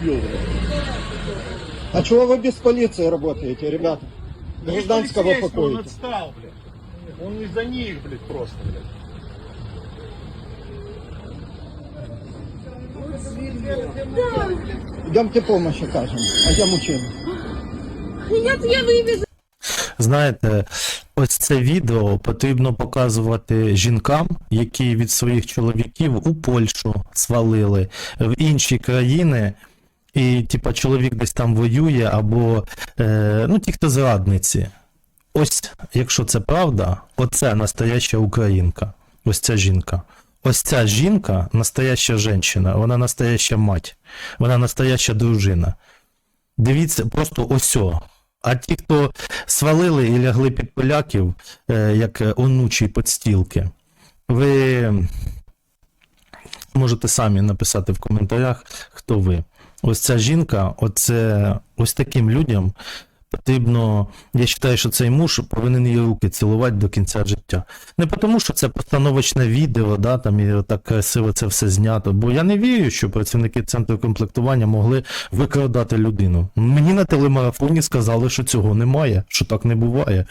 пил. А чего вы без полиции работаете, ребята? Гражданского Полицейский, Он покоите. отстал, блядь. Он из-за них, блядь, просто, блядь. Идемте помощь окажем. А я мужчина. Я, я вивезу. Знаєте, ось це відео потрібно показувати жінкам, які від своїх чоловіків у Польщу свалили, в інші країни, і типа чоловік десь там воює, або е, ну, ті, хто зрадниці. Ось, якщо це правда, оце настояща українка. Ось ця жінка. Ось ця жінка настояща жінка, вона настояща мать, вона настояща дружина. Дивіться, просто осьо. А ті, хто свалили і лягли під поляків, е, як онучі подстілки, ви можете самі написати в коментарях, хто ви. Ось ця жінка, оце, ось таким людям потрібно. Я вважаю, що цей муж повинен її руки цілувати до кінця життя. Не тому, що це постановочне відео, да, там і так красиво це все знято. Бо я не вірю, що працівники центру комплектування могли викрадати людину. Мені на телемарафоні сказали, що цього немає, що так не буває.